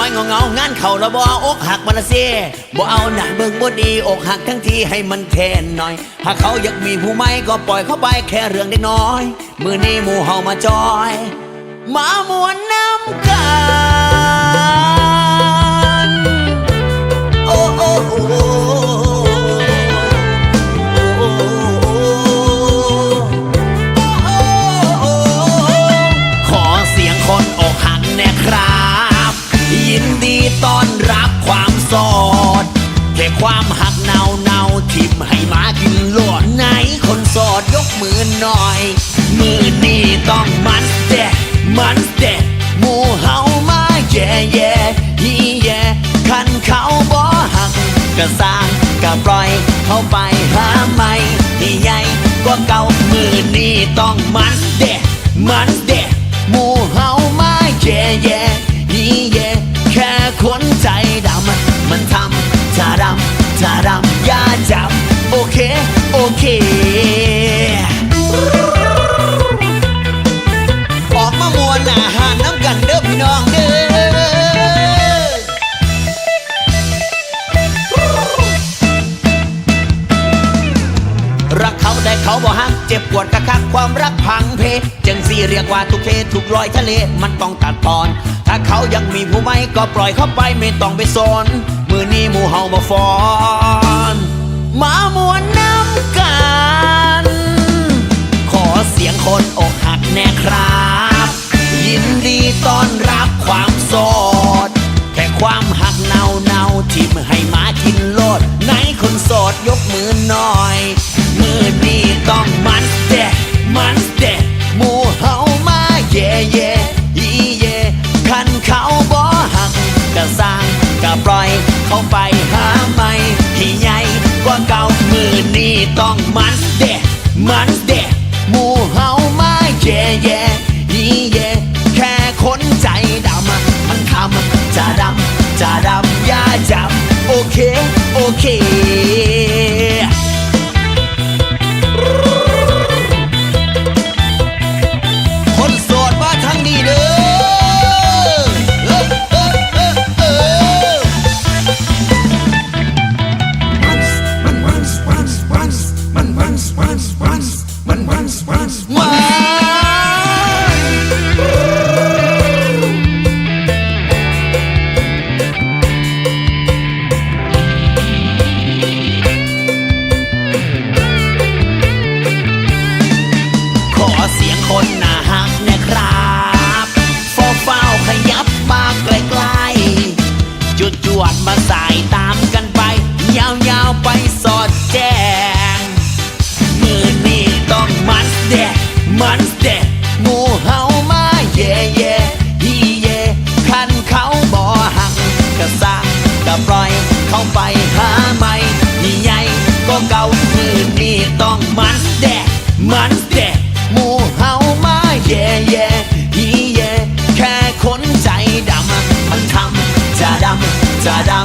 อยเงาเงางานเข่าระบออกหักมันเสียบ่เอาหนักเบิ่งบ่ดีอกหักทั้งทีให้มันแทนหน่อย ถ้าเขาอยากมีผู้ไม่ก็ปล่อยเขาไปแค่เรื่องเล็กน้อย มือนี้หมู่เฮามาจอย มามวนน้ำกัน ความหักเนาเนาทิมให้หมากินโลดไหนคนโสดยกมือหน่อย มือนี้ต้องมันเดะมันเดะหมูเฮามาแย่แย่ฮีแย่คันเขาบ่หักก็สางก็ปล่อยเขาไปหาใหม่ที่ใหญ่กว่าเก่ามือนี้ต้องมันเดะมันเดะ เคออกมามวนอาหารน้ำกันเด้อพี่น้องเด้อรักเขาได้เขาบ่ฮักเจ็บปวดกระคักความรักพังเพจังสีเรียกว่าทุกเททุกรอยทะเลมันต้องตัดตอน ถ้าเขายังมีผู้ไม่ก็ปล่อยเขาไปไม่ต้องไปสนมือนี้หมู่เฮามาฟ้อน คนอกหักแน่ครับ ยินดีต้อนรับความโสดแค่ความหักเนาเนาทิมให้หมากินโลดไหนคนโสดยกมือหน่อย มือนี้ต้องมันเดะมันเดะหมู่เฮามาเย่เย่อีเย่คันเขาบ่หักก็สร้างก็ปล่อย เขาไปหาใหม่ที่ใหญ่กว่าเก่ามือนี้ต้องมันเดะมันำอย่ ใกล้ๆจุดจวดมาสายตามกันไปำ